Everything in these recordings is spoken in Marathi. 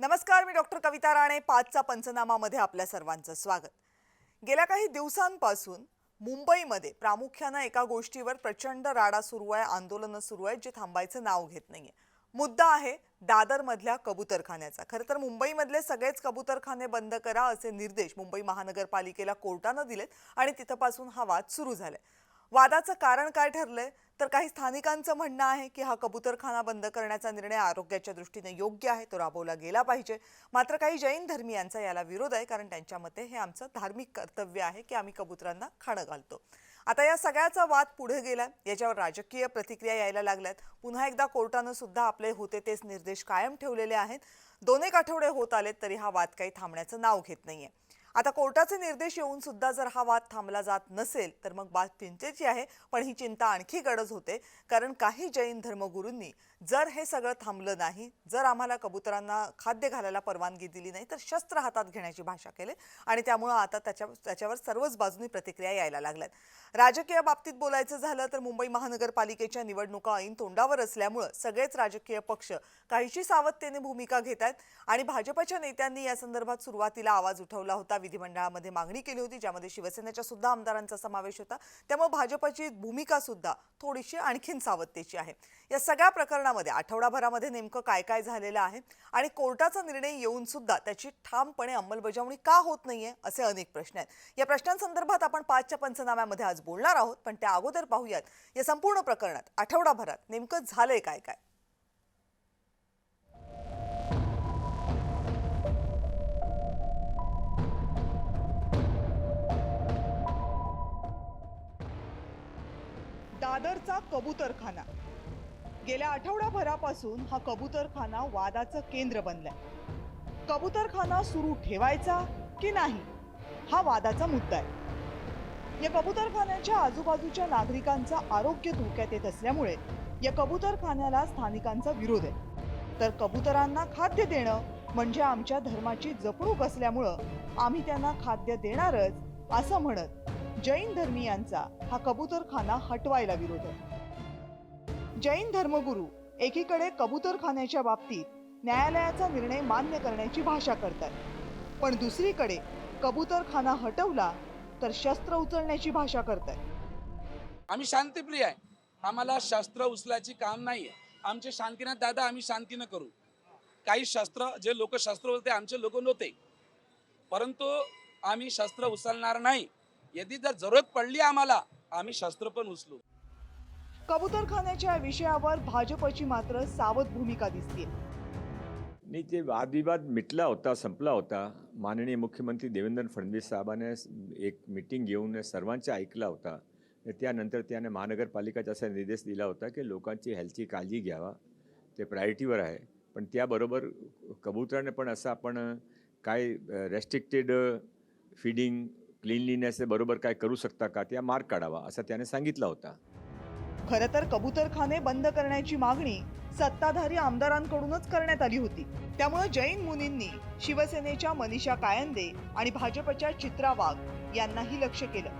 नमस्कार मी डॉक्टर कविता राणे. पाचचा पंचनामामध्ये आपल्या सर्वांचं स्वागत. गेल्या काही दिवसांपासून मुंबईमध्ये प्रामुख्यानं एका गोष्टीवर प्रचंड राडा सुरू आहे आंदोलनं सुरू आहेत जे थांबायचं नाव घेत नाहीये. मुद्दा आहे दादरमधल्या कबूतरखान्याचा. खरं तर मुंबईमधले सगळेच कबूतरखाने बंद करा असे निर्देश मुंबई महानगरपालिकेला कोर्टानं दिलेत आणि तिथंपासून हा वाद सुरू झालाय. वादाचं कारण काय ठरलंय? तर काही स्थानिकांचं म्हणणं आहे की हा कबूतरखाना बंद करण्याचा निर्णय आरोग्याच्या दृष्टीने योग्य आहे तो राबवला गेला पाहिजे. मात्र काही जैन धर्मियांचा याला विरोध आहे कारण त्यांच्या मते हे आमचं धार्मिक कर्तव्य आहे की आम्ही कबुतरांना खाणं घालतो. आता या सगळ्याचा वाद पुढे गेला याच्यावर राजकीय प्रतिक्रिया यायला लागल्यात. पुन्हा एकदा कोर्टानं सुद्धा आपले होते तेच निर्देश कायम ठेवलेले आहेत. दोन एक आठवडे होत आलेत तरी हा वाद काही थांबण्याचं नाव घेत नाहीये. आता कोर्टाचे निर्देश येऊन सुद्धा जर हा वाद थांबला जात नसेल तर मग बात चिंतेची आहे. पण ही चिंता आणखी गरज होते. कारण काही जैन धर्मगुरूंनी जर हे सगळं थांबलं नाही जर आम्हाला कबुतरांना खाद्य घालायला परवानगी दिली नाही तर शस्त्र हातात घेण्याची भाषा केली आणि त्यामुळं आता त्याच्या त्याच्यावर सर्वच बाजूनी प्रतिक्रिया यायला लागल्यात. राजकीय बाबतीत बोलायचं झालं तर मुंबई महानगरपालिकेच्या निवडणुका ऐन तोंडावर असल्यामुळं सगळेच राजकीय पक्ष काहीशी सावधतेने भूमिका घेत आहेत आणि भाजपच्या नेत्यांनी या संदर्भात सुरुवातीला आवाज उठवला होता. विधिमंडळामध्ये मागणी केली होती ज्यामध्ये शिवसेनेच्या सुद्धा आमदारांचा समावेश होता. त्यामुळे भाजपची भूमिका सुद्धा थोडीशी आणखीन सावधतेची आहे. या सगळ्या प्रकरणामध्ये आठवडाभरामध्ये नेमकं काय काय झालेलं आहे आणि कोर्टाचा निर्णय येऊन सुद्धा त्याची ठामपणे अंमलबजावणी का होत नाहीये असे अनेक प्रश्न आहेत. या प्रश्नांसंदर्भात आपण पाचच्या पंचनाम्यामध्ये आज बोलणार आहोत पण त्या अगोदर पाहूयात या संपूर्ण प्रकरणात आठवडाभरात नेमकं झालंय काय काय. दादरचा कबूतरखाना. गेल्या आठवडाभरापासून हा कबूतरखाना वादाचं केंद्र बनलाय. कबूतरखाना सुरू ठेवायचा की नाही हा वादाचा मुद्दा आहे. या कबूतरखान्याच्या आजूबाजूच्या नागरिकांचं आरोग्य धोक्यात येत असल्यामुळे या कबूतरखान्याला स्थानिकांचा विरोध आहे. तर कबुतरांना खाद्य देणं म्हणजे आमच्या धर्माची जपणूक असल्यामुळं आम्ही त्यांना खाद्य देणारच असं म्हणत जैन धर्मियांचा हा कबूतरखाना हटवायला विरोध आहे. जैन धर्मगुरू एकीकडे कबूतरखान्याच्या बाबतीत न्यायालयाचा निर्णय मान्य करण्याची भाषा करतात पण दुसरीकडे कबूतरखाना हटवला तर शस्त्र उचलण्याची भाषा करतात. आम्ही शांतीप्रिय आहे. आम्हाला शस्त्र उचलायची काम नाही आहे आमचे शांतीनाथ दादा आम्ही शांतीनं करू. काही शस्त्र जे लोक शस्त्र होते आमचे लोक नव्हते. परंतु आम्ही शस्त्र उचलणार नाही. यदि जर जरूरत पडली आम्हाला आम्ही शस्त्र पण उचलू. कबूतरखान्याच्या विषयावर भाजपची मात्र सावध भूमिका दिसते. नाही ते वादविवाद मिटला होता संपला होता. माननीय मुख्यमंत्री देवेंद्र फडणवीस साहेबांनी एक मिटिंग घेऊन सर्वांचा ऐकला होता. त्यानंतर त्याने महानगरपालिकाचा असा निर्देश दिला होता की लोकांची हेल्थची काळजी घ्यावा. ते प्रायोरिटीवर आहे. पण त्याबरोबर कबुतराने पण असं आपण काय रेस्ट्रिक्टेड फिडिंग क्लिनलीनेस बरोबर काय करू शकता का? त्या मार्ग काढावा असं त्याने सांगितलं होता. खरं तर कबूतरखाने बंद करण्याची मागणी सत्ताधारी आमदारांकडूनच करण्यात आली होती. त्यामुळे जैन मुनींनी शिवसेनेच्या मनीषा कायंदे आणि भाजपच्या चित्रा वाघ यांनाही लक्ष केलं.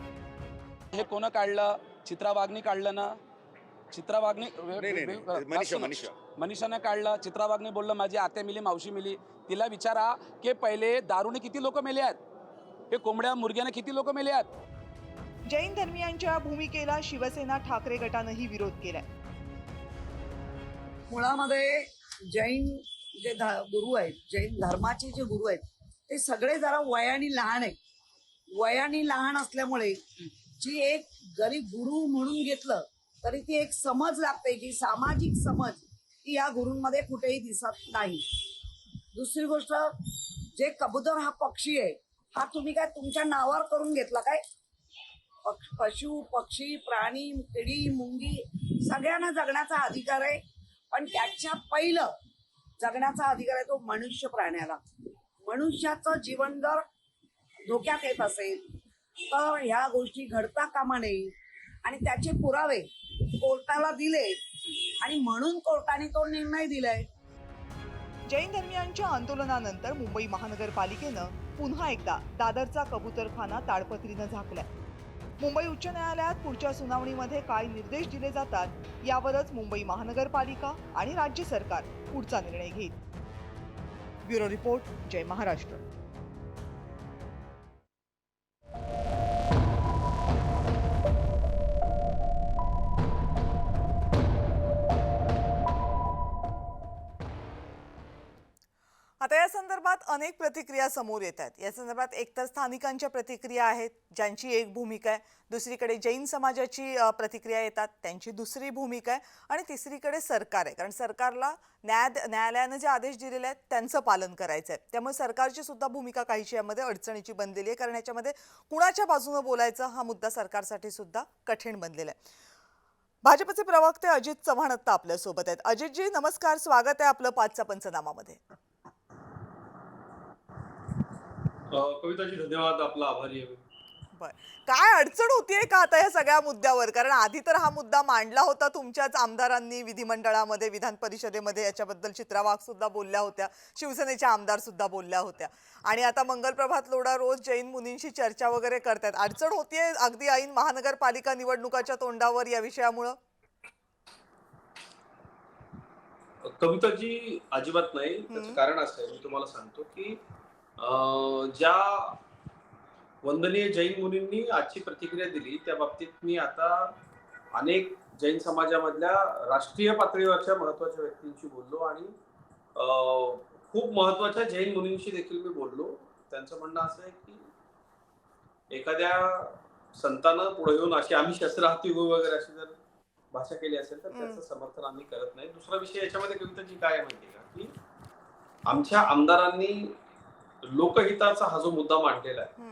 हे कोण काढलं? चित्रा वाघने काढलं ना? चित्रा वाघने नाही, नाही, नाही. मनीषा, मनीषा. मनीषाने काढलं चित्रा वाघने बोललं माझी आत्या मिली मावशी मिली. तिला विचारा की पहिले दारूने किती लोक मेले आहेत? हे कोंबड्या मुर्ग्याने किती लोक मेले आहेत? जैन धर्मियांच्या भूमिकेला शिवसेना ठाकरे गटानंही विरोध केलाय. मुळामध्ये जैन जे गुरु आहेत जैन धर्माचे जे गुरु आहेत ते सगळे जरा वयाने लहान आहेत. वयाने लहान असल्यामुळे जी एक जरी गुरु म्हणून घेतलं तरी ती एक समज लागते जी सामाजिक समज ती या गुरूंमध्ये कुठेही दिसत नाही. दुसरी गोष्ट जे कबूतर हा पक्षी आहे हा तुम्ही काय तुमच्या नावावर करून घेतला काय? पक्ष- पशु पक्षी प्राणी किडी मुंगी सगळ्यांना जगण्याचा अधिकार आहे. पण त्याच्या पहिलं जगण्याचा अधिकार आहे तो मनुष्य प्राण्याला. मनुष्याचं जीवन जर धोक्यात येत असेल तर ह्या गोष्टी घडता कामा नये. आणि त्याचे पुरावे कोर्टाला दिले. आणि म्हणून कोर्टाने तो निर्णय दिलाय. जैन धर्मियांच्या आंदोलनानंतर मुंबई महानगरपालिकेनं पुन्हा एकदा दादरचा कबूतरखाना ताडपत्रीनं झाकलाय. मुंबई उच्च न्यायालयात पुढच्या सुनावणीमध्ये काय निर्देश दिले जातात यावरच मुंबई महानगरपालिका आणि राज्य सरकार पुढचा निर्णय घेईल. ब्युरो रिपोर्ट जय महाराष्ट्र. अनेक प्रतिक्रिया समोर येत आहेत. या संदर्भात एकतर स्थानिकांच्या प्रतिक्रिया आहेत ज्यांची एक भूमिका आहे. दुसरीकडे जैन समाजाची प्रतिक्रिया येतात त्यांची दुसरी भूमिका आहे. आणि तिसरीकडे सरकार आहे. कारण सरकारला न्याय न्यायालयानं जे आदेश दिलेले आहेत त्यांचं पालन करायचं आहे. त्यामुळे सरकारची सुद्धा भूमिका काहीशी यामध्ये अडचणीची बनलेली आहे. कारण याच्यामध्ये कुणाच्या बाजूनं बोलायचं हा मुद्दा सरकारसाठी सुद्धा कठीण बनलेला आहे. भाजपचे प्रवक्ते अजित चव्हाण आत्ता आपल्यासोबत आहेत. अजितजी नमस्कार. स्वागत आहे आपलं पाचचा पंचनामामध्ये अ, कविताजी धन्यवाद आपला आभारी आहे. बर. काय अडचण होतीये का आता या सगळ्या मुद्द्यावर? कारण आधी तर हा मुद्दा मांडला होता तुमच्याच आमदारांनी विधिमंडळामध्ये विधान परिषदेमध्ये याच्याबद्दल चित्रा वाघ सुद्धा बोलल्या होत्या. शिवसेनेच्या आमदार सुद्धा बोलल्या होत्या. आणि आता मंगलप्रभात लोढा रोज जैन मुनींशी चर्चा वगैरे करतायत अडचण होतीये अगदी ऐन महानगरपालिका निवडणुकाच्या तोंडावर या विषयामुळं? कविताजी अजिबात नाही. त्याचं. कारण असं आहे. मी तुम्हाला सांगतो की ज्या वंदनीय जैन मुनींनी आजची प्रतिक्रिया दिली त्या बाबतीत मी आता अनेक जैन समाजामधल्या राष्ट्रीय पातळीवरच्या महत्त्वाच्या व्यक्तींशी बोललो आणि खूप महत्त्वाच्या जैन मुनींशी देखील मी बोललो. त्यांचं म्हणणं असं आहे की एखाद्या संतानं पुढे येऊन अशी आम्ही शस्त्राहाती होऊ वगैरे अशी जर भाषा केली असेल तर त्याचं समर्थन आम्ही करत नाही. दुसरा विषय याच्यामध्ये कविताजी काय आहे माहितीये का? की आमच्या आमदारांनी लोकहिताचा हा जो मुद्दा मांडलेला आहे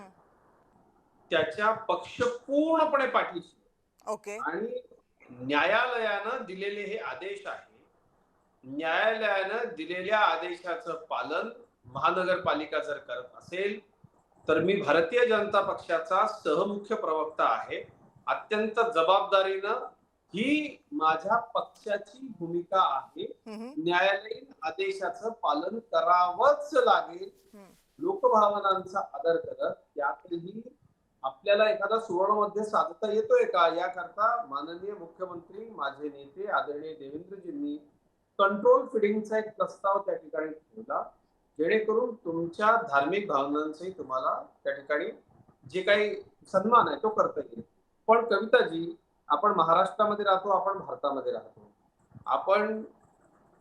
त्याच्या पक्ष पूर्णपणे पाठीशी ओके. आणि न्यायालयानं दिलेले हे आदेश आहे न्यायालयानं दिलेल्या आदेशाचं पालन महानगरपालिका जर करत असेल तर मी भारतीय जनता पक्षाचा सहमुख्य प्रवक्ता आहे. अत्यंत जबाबदारीनं ही माझ्या पक्षाची भूमिका आहे. न्यायालयीन आदेशाचं पालन करावंच लागेल. लोकभावनांचा आदर करत त्यातही आपल्याला एखादा सुवर्णमध्ये साधता येतोय का? याकरता माननीय मुख्यमंत्री माझे नेते आदरणीय देवेंद्रजींनी कंट्रोल फिडिंगचा एक प्रस्ताव त्या ठिकाणी ठेवला. जेणेकरून तुमच्या धार्मिक भावनांचंही तुम्हाला त्या ठिकाणी जे काही सन्मान आहे तो करता येईल. पण कविताजी आपण महाराष्ट्रामध्ये राहतो आपण भारतामध्ये राहतो. आपण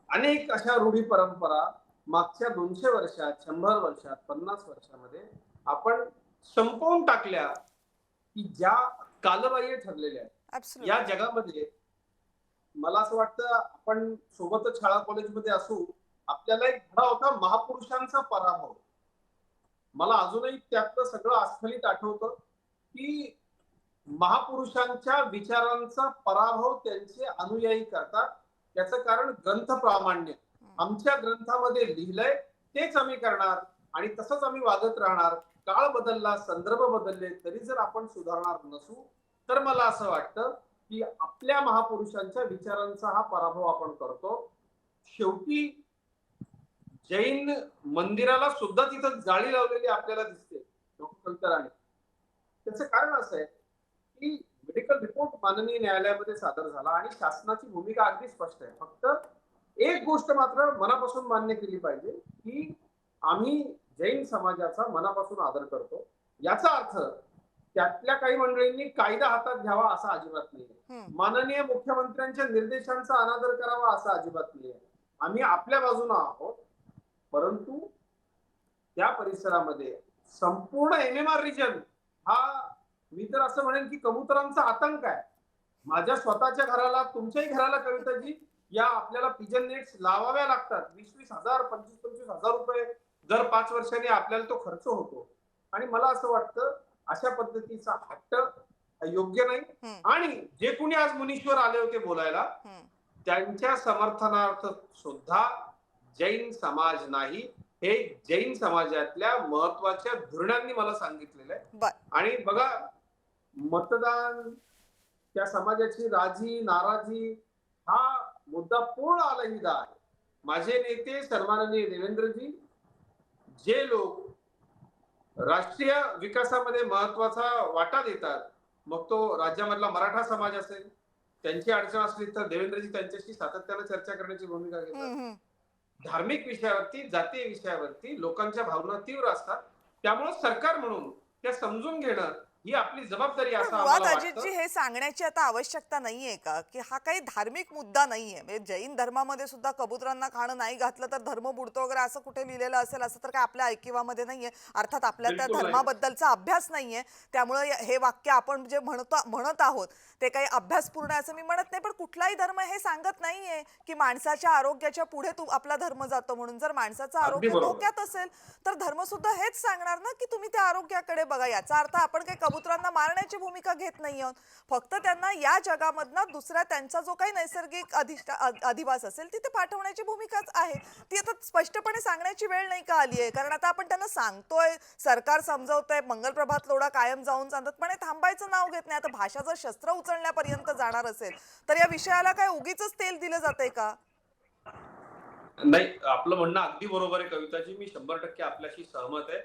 अनेक अशा रूढी परंपरा मागच्या दोनशे वर्षात शंभर वर्षात पन्नास वर्षामध्ये आपण संपवून टाकल्या की ज्या कालबाह्य ठरलेल्या आहेत. या जगामध्ये मला असं वाटतं आपण सोबतच शाळा कॉलेजमध्ये असू आपल्याला एक धडा होता महापुरुषांचा पराभव. मला अजूनही त्यातलं सगळं अस्खलित आठवतं की महापुरुषांच्या विचारांचा पराभव त्यांचे अनुयायी करतात. त्याचं कारण ग्रंथ प्रामाण्य. आमच्या ग्रंथामध्ये लिहिलंय तेच आम्ही करणार आणि तसंच आम्ही वागत राहणार. काळ बदलला संदर्भ बदलले तरी जर आपण सुधारणार नसू तर मला असं वाटतं की आपल्या महापुरुषांच्या विचारांचा हा पराभव आपण करतो. शेवटी जैन मंदिराला सुद्धा तिथं जाळी लावलेली आपल्याला दिसते डॉक्टर कविता त्याचं कारण असं आहे की मेडिकल रिपोर्ट माननीय न्यायालयामध्ये सादर झाला आणि शासनाची भूमिका अगदी स्पष्ट आहे. फक्त एक गोष्ट मात्र मनापासून मान्य केली पाहिजे की आम्ही जैन समाजाचा मनापासून आदर करतो. याचा अर्थ त्यातल्या काही मंडळींनी कायदा हातात घ्यावा असा अजिबात नाही. माननीय मुख्यमंत्र्यांच्या निर्देशांचा अनादर करावा असा अजिबात नाही आम्ही आपल्या बाजूने आहोत परंतु त्या परिसरामध्ये संपूर्ण एम एम आर रिजन हा मी तर असं म्हणेन की कबुतरांचा आतंक आहे. माझ्या स्वतःच्या घराला तुमच्याही घराला कविताजी या आपल्याला पिजन नेट्स लावाव्या लागतात वीस वीस हजार पंचवीस पंचवीस हजार रुपये दर पाच वर्षांनी आपल्याला तो खर्च होतो आणि मला असं वाटतं अशा पद्धतीचा हट्ट योग्य नाही. आणि जे कुणी आज मुनीश्वर आले होते बोलायला. त्यांच्या समर्थनार्थ सुद्धा जैन समाज नाही हे जैन समाजातल्या महत्त्वाच्या धोरणांनी मला सांगितलेलं आहे. आणि बघा मतदान त्या समाजाची राजी नाराजी हा मुद्दा पूर्ण अलहिदा आहे. माझे नेते सन्माननीय देवेंद्रजी जे लोक राष्ट्रीय विकासामध्ये महत्त्वाचा वाटा देतात मग तो राज्यामधला मराठा समाज असेल त्यांची अडचण असली तर देवेंद्रजी त्यांच्याशी सातत्यानं चर्चा करण्याची भूमिका घेतात. धार्मिक विषयावरती जातीय विषयावरती लोकांच्या भावना तीव्र असतात. त्यामुळे सरकार म्हणून त्या समजून घेणं ही आपली जबाबदारी अजितजी हे सांगण्याची आता आवश्यकता नाहीये का? की हा काही धार्मिक मुद्दा नाहीये. म्हणजे जैन धर्मामध्ये सुद्धा कबुतरांना खाणं नाही घातलं तर धर्म बुडतो वगैरे असं कुठे लिहिलेलं असेल असं तर काय आपल्या ऐकिवामध्ये नाहीये. अर्थात आपल्या त्या. धर्माबद्दलचा अभ्यास नाहीये. त्यामुळे हे वाक्य आपण जे म्हणतो म्हणत आहोत ते काही अभ्यासपूर्ण आहे असं मी म्हणत नाही. पण कुठलाही धर्म हे सांगत नाहीये की माणसाच्या आरोग्याच्या पुढे तू आपला धर्म जातो म्हणून. जर माणसाचं आरोग्य. धोक्यात असेल तर धर्म सुद्धा हेच सांगणार ना की तुम्ही त्या आरोग्याकडे बघा. याचा अर्थ आपण काही कबुतरांना मारण्याची भूमिका घेत नाही आहोत. फक्त त्यांना या जगामधनं दुसरा त्यांचा जो काही नैसर्गिक अधिष्ठा अधिवास असेल तिथे पाठवण्याची भूमिकाच आहे. ती आता स्पष्टपणे सांगण्याची वेळ नाही का आली आहे? कारण आता आपण त्यांना सांगतोय सरकार समजवतंय मंगलप्रभात लोढा कायम जाऊन चालत पण हे थांबायचं नाव घेत नाही. आता भाषा जर शस्त्र उचलण्यापर्यंत जाणार असेल तर या विषयाला काय उगीच तेल दिलं जाते का? नाही आपलं म्हणणं अगदी बरोबर आहे कविताजी. मी शंभर टक्के आपल्याशी सहमत आहे.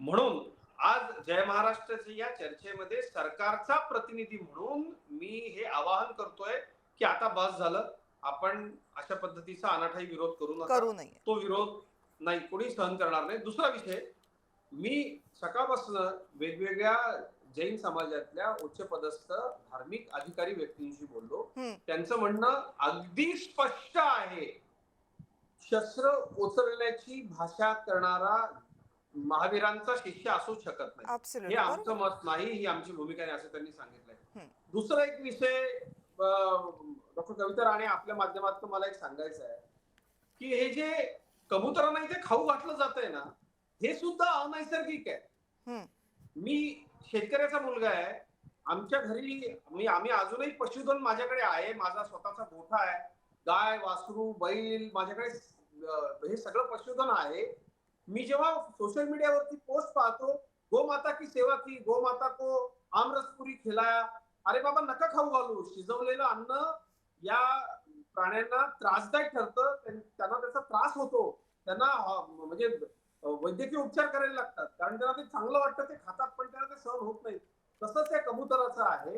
म्हणून आज जय महाराष्ट्राच्या या चर्चेमध्ये सरकारचा प्रतिनिधी म्हणून मी हे आवाहन करतोय की आता बस झालं. आपण अशा पद्धतीचा अनाठाई विरोध करू नका. करू नये. तो विरोध नाही कोणी सहन करणार नाही. दुसरा विषय मी सकाळपासून वेगवेगळ्या जैन समाजातल्या उच्चपदस्थ धार्मिक अधिकारी व्यक्तींशी बोललो. त्यांचं म्हणणं अगदी स्पष्ट आहे. शस्त्र उचलण्याची भाषा करणारा महावीरांचा शिष्य असू शकत नाही. हे आमचं मत नाही ही आमची भूमिका नाही असं त्यांनी सांगितलंय. दुसरा एक विषय डॉक्टर कविता राणे आपल्या माध्यमातून मला एक सांगायचं आहे की हे जे कबुतरांना इथे खाऊ घातलं जातंय ना हे सुद्धा अनैसर्गिक आहे. मी शेतकऱ्याचा मुलगा आहे आमच्या घरी मी आम्ही अजूनही पशुधन माझ्याकडे आहे माझा स्वतःचा गोठा आहे गाय वासरू बैल माझ्याकडे हे सगळं पशुधन आहे. मी जेव्हा सोशल मीडियावरती पोस्ट पाहतो गोमाता की सेवा की गोमाता को आमरसपुरी खिलाया अरे बाबा नका खाऊ घालू शिजवलेलं अन्न या प्राण्यांना त्रासदायक ठरतं त्यां- त्यांना त्याचा त्रास होतो. त्यांना म्हणजे वैद्यकीय उपचार करायला लागतात. कारण त्यांना ते चांगलं वाटतं ते खातात पण त्यांना ते सहन होत नाही. तसंच या कबुतराचं आहे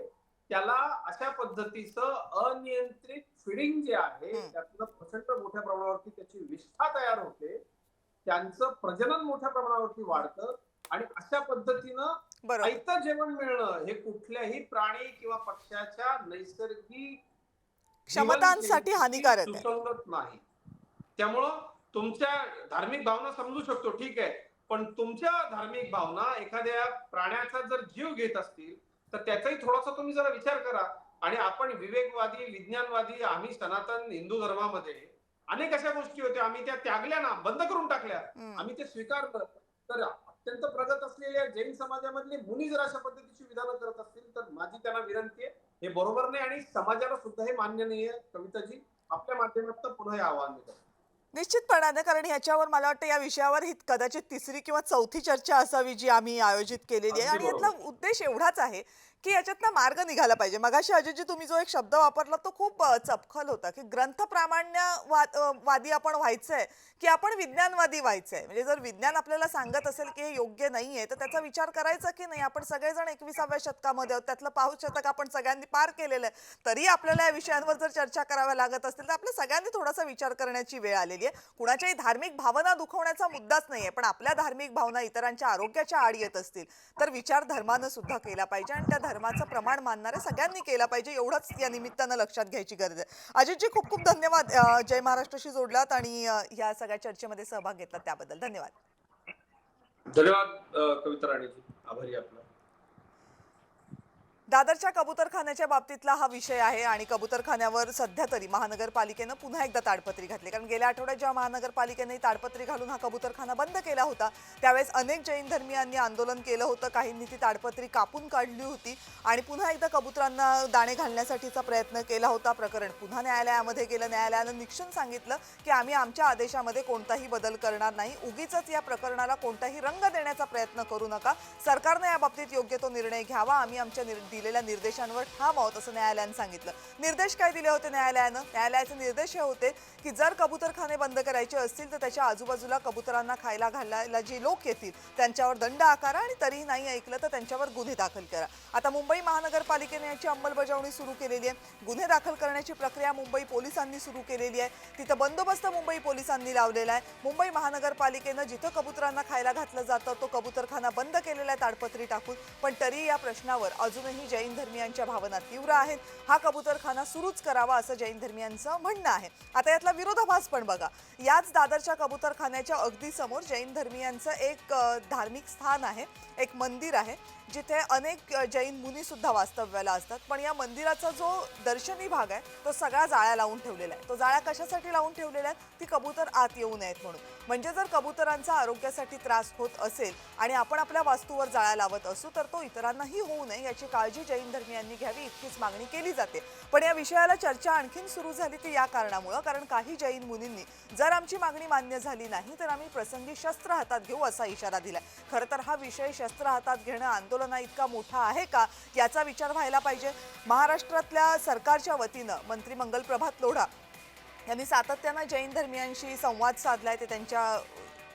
त्याला अशा पद्धतीचं अनियंत्रित फिडिंग जे आहे. त्यातनं प्रचंड मोठ्या प्रमाणावरती त्याची विष्ठा तयार होते. त्यांचं प्रजनन मोठ्या प्रमाणावरती वाढतं आणि अशा पद्धतीनं आयतं जेवण मिळणं हे कुठल्याही प्राणी किंवा पक्ष्याच्या नैसर्गिक क्षमतांसाठी हानिकारक सुसंगत नाही. त्यामुळं तुमच्या धार्मिक भावना समजू शकतो ठीक आहे. पण तुमच्या धार्मिक भावना एखाद्या प्राण्याचा जर जीव घेत असतील तर त्याचाही थोडासा तुम्ही जरा विचार करा. आणि आपण विवेकवादी विज्ञानवादी आम्ही सनातन हिंदू धर्मामध्ये अनेक अशा गोष्टी होत्या. आम्ही त्या त्यागल्या ना बंद करून टाकल्या. आम्ही ते स्वीकारलं तर अत्यंत प्रगत असलेल्या जैन समाजामधले मुनी जर अशा पद्धतीची विधानं करत असतील तर माझी त्यांना विनंती आहे हे बरोबर नाही आणि समाजाला सुद्धा हे मान्य नाहीये कविताजी आपल्या माध्यमातून पुन्हा हे आवाहन करतो निश्चितपणाने कारण ह्याच्यावर मला वाटतं या विषयावर ही कदाचित तिसरी किंवा चौथी चर्चा असावी जी आम्ही आयोजित केलेली आहे. आणि यातला उद्देश एवढाच आहे की याच्यातनं मार्ग निघाला पाहिजे. मगाशी अजयजी तुम्ही जो एक शब्द वापरला तो खूप चपखल होता की ग्रंथ प्रामाण्यवाद वादी आपण व्हायचंय की आपण विज्ञानवादी व्हायचंय. म्हणजे जर विज्ञान आपल्याला सांगत असेल की हे योग्य नाहीये तर त्याचा विचार करायचा की नाही? आपण सगळेजण एकविसाव्या शतकामध्ये आहोत त्यातलं पाऊस शतक आपण सगळ्यांनी पार केलेलं आहे. तरी आपल्याला या विषयांवर जर चर्चा कराव्या लागत असतील तर आपल्या सगळ्यांनी थोडासा विचार करण्याची वेळ आलेली आहे. कुणाच्याही धार्मिक भावना दुखवण्याचा मुद्दाच नाहीये पण आपल्या धार्मिक भावना इतरांच्या आरोग्याच्या आड येत असतील तर विचार धर्मानं सुद्धा केला पाहिजे. आणि त्या धर्माचं प्रमाण मानणाऱ्या सगळ्यांनी केला पाहिजे एवढंच या निमित्तानं लक्षात घ्यायची गरज आहे. अजितजी खूप खूप धन्यवाद. जय महाराष्ट्राशी जोडलात आणि या सगळ्या चर्चेमध्ये सहभाग घेतला त्याबद्दल. धन्यवाद. धन्यवाद कविता राणीजी. आभारी आहे दादरच्या कबुतरखान्याच्या बाबतीतला हा विषय आहे आणि कबुतरखान्यावर सध्या तरी महानगरपालिकेनं पुन्हा एकदा ताडपत्री घातली. कारण गेल्या आठवड्यात जेव्हा महानगरपालिकेने ताडपत्री घालून हा कबुतरखाना बंद केला होता त्यावेळेस अनेक जैन धर्मियांनी आंदोलन केलं होतं. काहींनी ती ताडपत्री कापून काढली होती आणि पुन्हा एकदा कबुतरांना दाणे घालण्यासाठीचा प्रयत्न केला होता. प्रकरण पुन्हा न्यायालयामध्ये गेलं. न्यायालयानं निक्षून सांगितलं की आम्ही आमच्या आदेशामध्ये कोणताही बदल करणार नाही. उगीच या प्रकरणाला कोणताही रंग देण्याचा प्रयत्न करू नका. सरकारनं या बाबतीत योग्य तो निर्णय घ्यावा. आम्ही आमच्या निर्णय दिलेल्या निर्देशांवर ठाम आहोत असं न्यायालयानं सांगितलं. निर्देश काय दिले होते न्यायालयानं? न्यायालयाचे निर्देश हे होते की जर कबूतरखाने बंद करायचे असतील तर त्याच्या आजूबाजूला कबुतरांना खायला घालायला जे लोक येतील त्यांच्यावर दंड आकारा आणि तरीही नाही ऐकलं तर त्यांच्यावर गुन्हे दाखल करा. आता मुंबई महानगरपालिकेने याची अंमलबजावणी सुरू केलेली आहे. गुन्हे दाखल करण्याची प्रक्रिया मुंबई पोलिसांनी सुरू केलेली आहे. तिथं बंदोबस्त मुंबई पोलिसांनी लावलेला आहे. मुंबई महानगरपालिकेनं जिथं कबुतरांना खायला घातलं जातं तो कबुतरखाना बंद केलेला आहे ताडपत्री टाकून. पण तरी या प्रश्नावर अजूनही जैन धर्मियांच्या भावना तीव्र आहेत. हा कबुतरखाना सुरूच करावा असं जैन धर्मियांचं म्हणणं आहे. आता यातला विरोधाभास पण बघा. याच दादरच्या कबुतरखान्याच्या अगदी समोर जैन धर्मियांचं एक धार्मिक स्थान आहे. एक मंदिर आहे. जिथे अनेक जैन मुनीसुद्धा वास्तव्याला असतात. पण या मंदिराचा जो दर्शनी भाग आहे तो सगळा जाळ्या लावून ठेवलेला आहे. तो जाळ्या कशासाठी लावून ठेवलेल्या आहेत? ती कबूतर आत येऊ नयेत म्हणून. म्हणजे जर कबुतरांचा आरोग्यासाठी त्रास होत असेल आणि आपण आपल्या वास्तूवर जाळ्या लावत असू तर तो इतरांनाही होऊ नये याची काळजी जैन धर्मियांनी घ्यावी इतकीच मागणी केली जाते. पण या विषयाला चर्चा आणखीन सुरू झाली ती या कारणामुळं कारण काही जैन मुनींनी जर आमची मागणी मान्य झाली नाही तर आम्ही प्रसंगी शस्त्र हातात घेऊ असा इशारा दिलाय. खरं तर हा विषय शस्त्र हातात घेणं आंदोलना इतका मोठा आहे का याचा विचार व्हायला पाहिजे. महाराष्ट्रातल्या सरकारच्या वतीनं मंत्री मंगल प्रभात लोढा यांनी सातत्यानं जैन धर्मियांशी संवाद साधलाय ते त्यांच्या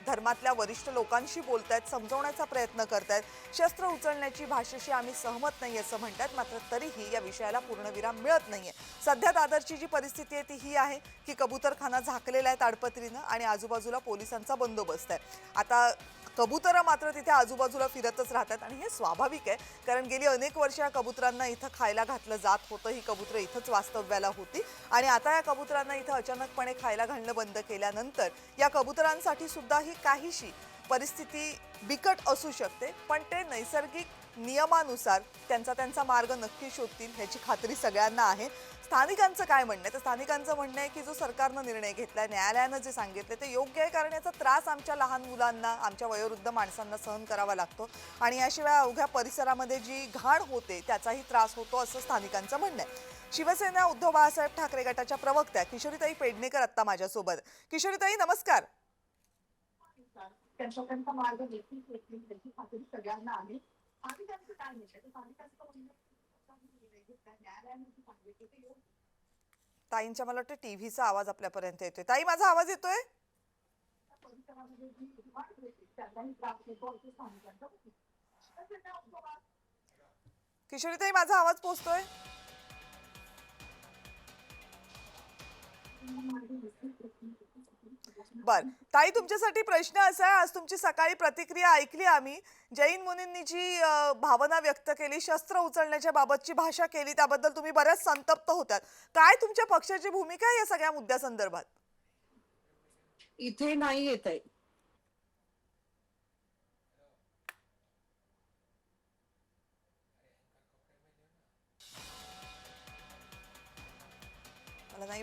धर्मातल्या वरिष्ठ लोकांशी बोलत आहेत समजवण्याचा प्रयत्न करत आहेत शस्त्र उचलण्याची भाषेशी आम्ही सहमत नाही असं म्हणतात मात्र तरीही या विषयाला पूर्णविराम मिळत नाही आहे सध्या दादरची जी परिस्थिती आहे ती ही आहे की कबूतरखाना झाकलेला आहे ताडपत्रीनं आणि आजूबाजूला पोलिसांचा बंदोबस्त आहे. आता कबुतरं मात्र तिथे आजूबाजूला फिरतच राहतात आणि हे स्वाभाविक आहे कारण गेली अनेक वर्ष या कबुतरांना इथं खायला घातलं जात होतं. ही कबुतरं इथंच वास्तव्याला होती. आणि आता या कबुतरांना इथं अचानकपणे खायला घालणं बंद केल्यानंतर या कबुतरांसाठी सुद्धा ही काहीशी परिस्थिती बिकट असू शकते पण ते नैसर्गिक नियमानुसार त्यांचा त्यांचा मार्ग नक्की शोधतील ह्याची खात्री सगळ्यांना आहे. स्थानिकांचं काय म्हणणं आहे? तर स्थानिकांचं म्हणणं आहे की जो सरकारनं निर्णय घेतला न्यायालयानं जे सांगितले ते योग्य आहे कारण याचा त्रास आमच्या लहान मुलांना आमच्या वयोवृद्ध माणसांना सहन करावा लागतो. आणि याशिवाय अवघ्या परिसरामध्ये जी घाण होते त्याचाही त्रास होतो असं स्थानिकांचं म्हणणं आहे. शिवसेना उद्धव बाळासाहेब ठाकरे गटाच्या प्रवक्त्या किशोरीताई पेडणेकर आत्ता माझ्यासोबत. किशोरीताई नमस्कार. त्यांच्यापर्यंत मार्ग देखील सगळ्यांना आहे. त्यांचं काय ताईंच्या मला वाटतं टीव्हीचा आवाज आपल्यापर्यंत येतोय. ताई माझा आवाज येतोय? किशोरी ताई माझा आवाज पोचतोय? बर. ताई तुमच्यासाठी प्रश्न असा आहे आज तुमची सकाळी प्रतिक्रिया ऐकली आम्ही. जैन मुनींनी जी भावना व्यक्त केली शस्त्र उचलण्याच्या बाबतची भाषा केली त्याबद्दल तुम्ही बऱ्याच संतप्त होत्यात काय तुमच्या पक्षाची भूमिका आहे या सगळ्या मुद्द्यासंदर्भात? इथे नाही येत आहे.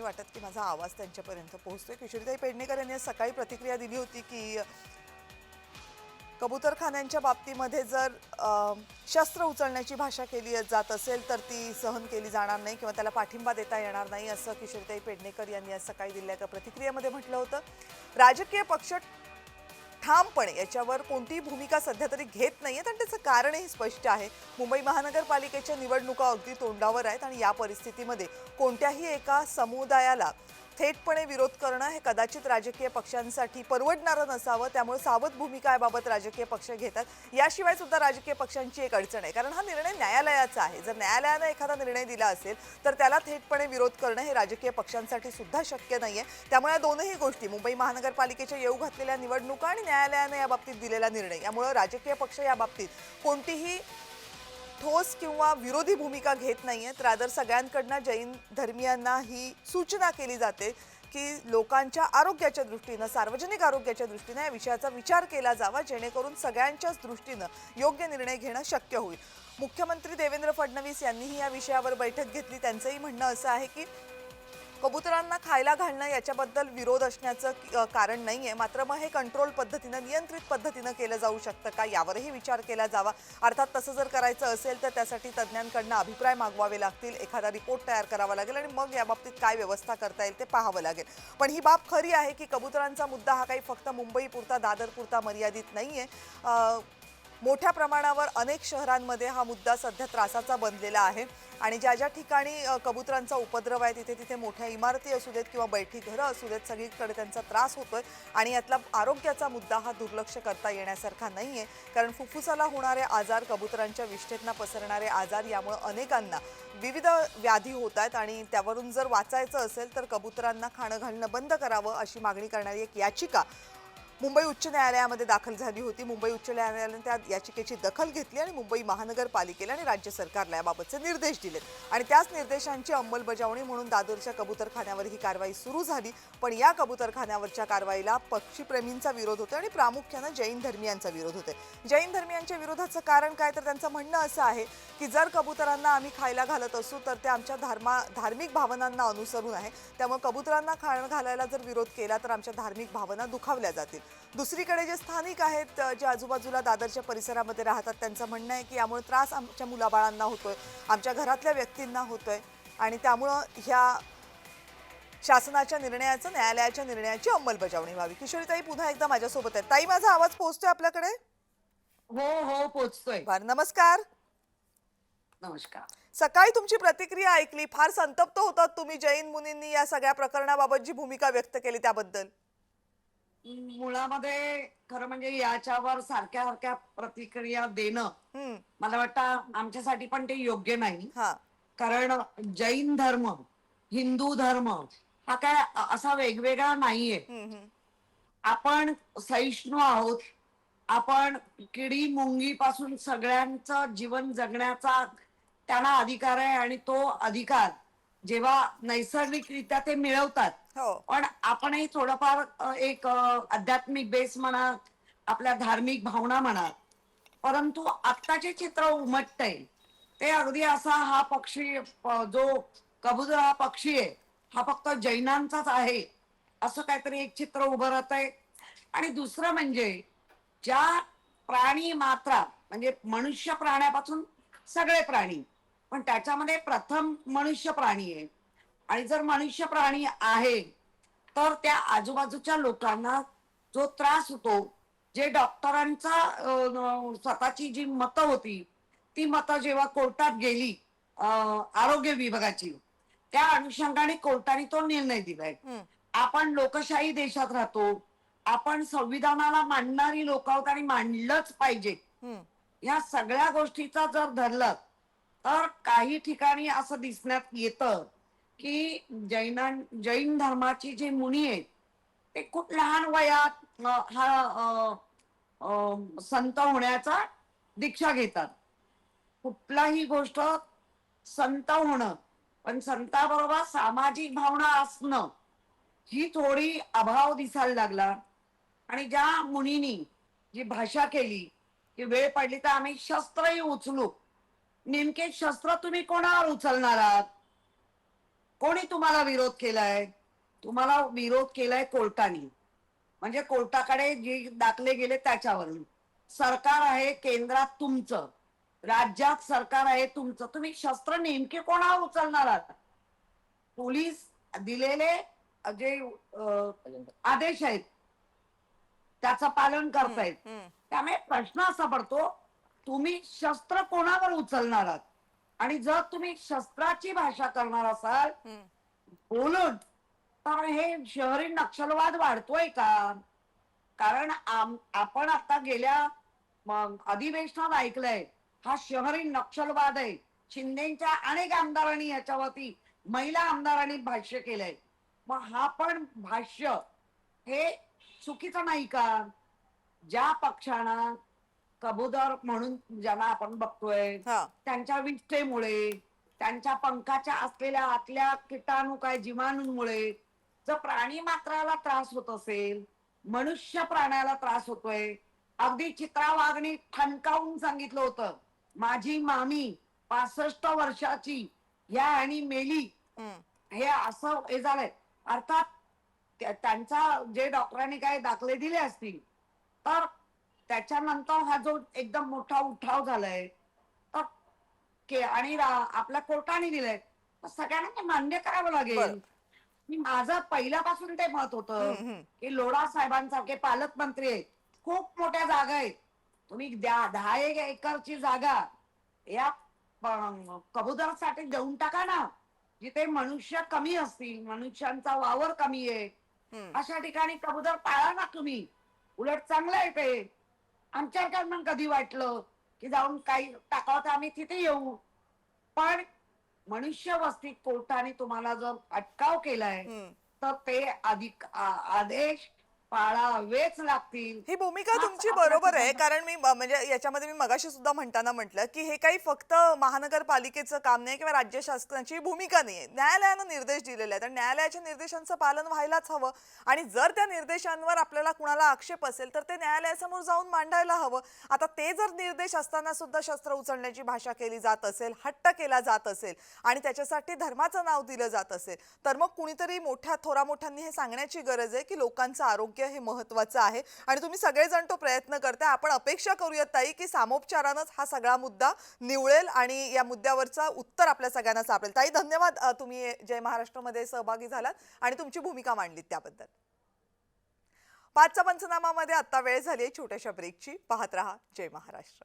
नाही वाटत की माझा आवाज त्यांच्यापर्यंत पोहोचतोय. किशोरीताई पेडणेकर यांनी सकाळी प्रतिक्रिया दिली होती की कबूतरखान्यांच्या बाबतीमध्ये जर शस्त्र उचलण्याची भाषा केली जात असेल तर ती सहन केली जाणार नाही किंवा त्याला पाठिंबा देता येणार नाही असं किशोरीताई पेडणेकर यांनी आज सकाळी दिलेल्या एका प्रतिक्रियेमध्ये म्हटलं होतं. राजकीय पक्ष ठामपणे याच्यावर कोणतीही भूमिका सध्या तरी घेत नाहीयेत आणि त्याचं कारणही स्पष्ट आहे. मुंबई महानगरपालिकेच्या निवडणुका अगदी तोंडावर आहेत आणि या परिस्थितीमध्ये कोणत्याही एका समुदायाला थेटपणे विरोध करणं हे कदाचित राजकीय पक्षांसाठी परवडणारं नसावं. त्यामुळे सावध भूमिका याबाबत राजकीय पक्ष घेतात. याशिवाय सुद्धा राजकीय पक्षांची एक अडचण आहे. कारण हा निर्णय न्यायालयाचा आहे. जर न्यायालयानं एखादा निर्णय दिला असेल तर त्याला थेटपणे विरोध करणं हे राजकीय पक्षांसाठी सुद्धा शक्य नाही आहे त्यामुळे या दोनही गोष्टी मुंबई महानगरपालिकेच्या येऊ घातलेल्या निवडणुका आणि न्यायालयानं या बाबतीत दिलेला निर्णय यामुळे राजकीय पक्ष या बाबतीत कोणतीही ठोस किंवा विरोधी भूमिका घेत नाही आहेत रादर सगळ्यांकडनं जैन धर्मियांना ही सूचना केली जाते की लोकांच्या आरोग्याच्या दृष्टीनं सार्वजनिक आरोग्याच्या दृष्टीनं या विषयाचा विचार केला जावा जेणेकरून सगळ्यांच्याच दृष्टीनं योग्य निर्णय घेणं शक्य होईल. मुख्यमंत्री देवेंद्र फडणवीस यांनीही या विषयावर बैठक घेतली. त्यांचंही म्हणणं असं आहे की कबुतरांना खायला घालणं याच्याबद्दल विरोध असण्याचं कारण नाही आहे मात्र मग हे कंट्रोल पद्धतीनं नियंत्रित पद्धतीनं केलं जाऊ शकतं का? यावरही विचार केला जावा. अर्थात तसं जर करायचं असेल तर त्यासाठी तज्ज्ञांकडनं अभिप्राय मागवावे लागतील. एखादा रिपोर्ट तयार करावा लागेल आणि मग या बाबतीत काय व्यवस्था करता येईल ते पाहावं लागेल. पण ही बाब खरी आहे की कबुतरांचा मुद्दा हा काही फक्त मुंबई पुरता दादर पुरता मर्यादित नाही आहे मोठ्या प्रमाणावर अनेक शहरांमध्ये हा मुद्दा सध्या त्रासाचा बनलेला आहे. आणि ज्या ज्या ठिकाणी कबुतरांचा उपद्रव आहे तिथे तिथे मोठ्या इमारती असू देत किंवा बैठी घरं असू देत सगळीकडे त्यांचा त्रास होतोय. आणि यातला आरोग्याचा मुद्दा हा दुर्लक्ष करता येण्यासारखा नाही आहे कारण फुफ्फुसाला होणारे आजार कबुतरांच्या विष्ठेतना पसरणारे आजार यामुळे अनेकांना विविध व्याधी होत आहेत. आणि त्यावरून जर वाचायचं असेल तर कबुतरांना खाणं घालणं बंद करावं अशी मागणी करणारी एक याचिका मुंबई उच्च न्यायालयामध्ये दाखल झाली होती. मुंबई उच्च न्यायालयाने त्या याचिकेची दखल घेतली आणि मुंबई महानगरपालिकेला आणि राज्य सरकारला याबाबतचे निर्देश दिलेत आणि त्याच निर्देशांची अंमलबजावणी म्हणून दादरच्या कबुतरखान्यावर ही कारवाई सुरू झाली. पण या कबुतरखान्यावरच्या कारवाईला पक्षीप्रेमींचा विरोध होतो आणि प्रामुख्यानं जैन धर्मियांचा विरोध होते जैन धर्मियांच्या विरोधाचं कारण काय तर त्यांचं म्हणणं असं आहे की जर कबुतरांना आम्ही खायला घालत असू तर ते आमच्या धर्मा धार्मिक भावनांना अनुसरून आहे. त्यामुळे कबुतरांना खाणं घालायला जर विरोध केला तर आमच्या धार्मिक भावना दुखावल्या जातील. दुसरीकडे जे स्थानिक आहेत जे आजूबाजूला दादरच्या परिसरामध्ये राहतात त्यांचं म्हणणं आहे की यामुळे त्रास आमच्या मुलाबाळांना होतोय आमच्या घरातल्या व्यक्तींना होतोय आणि त्यामुळं ह्या शासनाच्या निर्णयाचं न्यायालयाच्या निर्णयाची अंमलबजावणी व्हावी. किशोरीताई पुन्हा एकदा माझ्यासोबत आहे ताई माझा आवाज पोहोचतोय आपल्याकडे? हो हो पोचतोय बरं नमस्कार. नमस्कार. सकाळी तुमची प्रतिक्रिया ऐकली फार संतप्त होतात तुम्ही जैन मुनींनी या सगळ्या प्रकरणाबाबत जी भूमिका व्यक्त केली त्याबद्दल. मुळामध्ये खरं म्हणजे याच्यावर सारख्या सारख्या प्रतिक्रिया देणं हम्म. मला वाटतं आमच्यासाठी पण ते योग्य नाही. हा. कारण जैन धर्म हिंदू धर्म हा काय अ- असा वेगवेगळा नाहीये. हम्म हम्म. आपण सहिष्णू आहोत. आपण किडी मुंगी पासून सगळ्यांचं जीवन जगण्याचा त्यांना अधिकार आहे आणि तो अधिकार जेव्हा नैसर्गिकरित्या ते मिळवतात हो. पण आपणही थोडंफार एक आध्यात्मिक बेस म्हणा आपल्या धार्मिक भावना म्हणा परंतु आत्ताचे चित्र उमटतंय ते अगदी असा हा पक्षी जो कबूतर हा पक्षी आहे हा फक्त जैनांचाच आहे असं काहीतरी एक चित्र उभं राहत आहे आणि दुसरं म्हणजे ज्या प्राणी मात्रा म्हणजे मनुष्य प्राण्यापासून सगळे प्राणी पण त्याच्यामध्ये प्रथम मनुष्य प्राणी आहे. आणि जर मनुष्य प्राणी आहे तर त्या आजूबाजूच्या लोकांना जो त्रास होतो जे डॉक्टरांचा स्वतःची जी मतं होती ती मतं जेव्हा कोर्टात गेली आरोग्य विभागाची त्या अनुषंगाने कोर्टाने तो निर्णय दिलाय. आपण लोकशाही देशात राहतो आपण संविधानाला मांडणारी लोक आहोत आणि मांडलंच पाहिजे या सगळ्या गोष्टीचा जर धरलं तर काही ठिकाणी असं दिसण्यात येतं की जैनां जैन धर्माची जी मुनी आहेत ते खूप लहान वयात हा अं, अं, संत होण्याचा दीक्षा घेतात. कुठलाही गोष्ट संत होणं पण संताबरोबर सामाजिक भावना असणं ही थोडी अभाव दिसायला लागला. आणि ज्या मुनीनी जी भाषा केली की वेळ पडली तर आम्ही शस्त्रही उचलू. नेमके शस्त्र तुम्ही कोणावर उचलणार आहात? कोणी तुम्हाला विरोध केलाय? तुम्हाला विरोध केलाय कोर्टाने. म्हणजे कोर्टाकडे जे दाखले गेले त्याच्यावरून. सरकार आहे केंद्रात तुमचं. राज्यात सरकार आहे तुमचं. तुम्ही शस्त्र नेमके कोणावर उचलणार आहात? पोलीस दिलेले जे आदेश आहेत. त्याचं पालन करतायत. त्यामुळे प्रश्न असा पडतो तुम्ही शस्त्र कोणावर उचलणार आहात? आणि जर तुम्ही शस्त्राची भाषा करणार असाल बोलून तर हे शहरी नक्षलवाद वाढतोय का? कारण आपण आता गेल्या अधिवेशनात ऐकलंय हा शहरी नक्षलवाद आहे. शिंदेच्या अनेक आमदारांनी याच्यावरती महिला आमदारांनी भाष्य केलंय. मग हा पण भाष्य हे चुकीचं नाही का? ज्या पक्षांना कबूतर म्हणून ज्यांना आपण बघतोय हा. त्यांच्या विष्ठेमुळे त्यांच्या पंखाच्या असलेल्या आतल्या किटाणू काय जीवाणूंमुळे जर प्राणी मात्राला त्रास होत असेल मनुष्य प्राण्याला त्रास होतोय. अगदी चित्रा वागणी ठणकावून सांगितलं होतं माझी मामी पासष्ट वर्षाची या आणि मेली. हम्म. हे असं हे झालंय. अर्थात त्या- त्यांचा जे डॉक्टरांनी काय दाखले दिले असतील तर त्याच्यानंतर हा जो एकदम मोठा उठाव झालाय तर के आणि आपल्या कोर्टाने दिलाय. तर सगळ्यांना ते मान्य करावं लागेल. माझं पहिल्यापासून ते मत होतं की लोढा साहेबांसारखे पालकमंत्री आहेत खूप मोठ्या जागा आहेत. तुम्ही द्या दहा एक एकरची जागा या कबुतरासाठी देऊन टाका ना. जिथे मनुष्य कमी असतील मनुष्यांचा वावर कमी आहे. अशा ठिकाणी कबूतर पाळा ना तुम्ही. उलट चांगलं आहे ते. आमच्या मग कधी वाटलं की जाऊन काही टाकावं तर आम्ही तिथे येऊ पण मनुष्य वस्तीत कोर्टाने तुम्हाला जर अटकाव केलाय. तर ते अधिक आदेश पाळावेच लागतील. ही भूमिका तुमची बरोबर आहे. कारण मी म्हणजे याच्यामध्ये मी मगाशी सुद्धा म्हणताना म्हटलं की हे काही फक्त महानगरपालिकेचं काम नाही किंवा राज्य शासनाची भूमिका नाही न्यायालयानं निर्देश दिलेले आहेत. आणि न्यायालयाच्या निर्देशांचं पालन व्हायलाच हवं. आणि जर त्या निर्देशांवर आपल्याला कुणाला आक्षेप असेल तर ते न्यायालयासमोर जाऊन मांडायला हवं. आता ते जर निर्देश असताना सुद्धा शस्त्र उचलण्याची भाषा केली जात असेल हट्ट केला जात असेल आणि त्याच्यासाठी धर्माचं नाव दिलं जात असेल तर मग कुणीतरी मोठ्या थोरामोठ्यांनी हे सांगण्याची गरज आहे की लोकांचं आरोग्य हे महत्वाचं आहे. आणि तुम्ही सगळेजण तो प्रयत्न करताय. आपण अपेक्षा करूयात ताई की सामोपचारानंच हा सगळा मुद्दा निवळेल आणि या मुद्द्यावरचा उत्तर आपल्या सगळ्यांना सापडेल. ताई धन्यवाद. तुम्ही जय महाराष्ट्रमध्ये सहभागी झालात आणि तुमची भूमिका मांडलीत त्याबद्दल. पाचचा पंचनामामध्ये आता वेळ झाली आहे. छोट्याशा ब्रेकची पाहत रहा. जय महाराष्ट्र.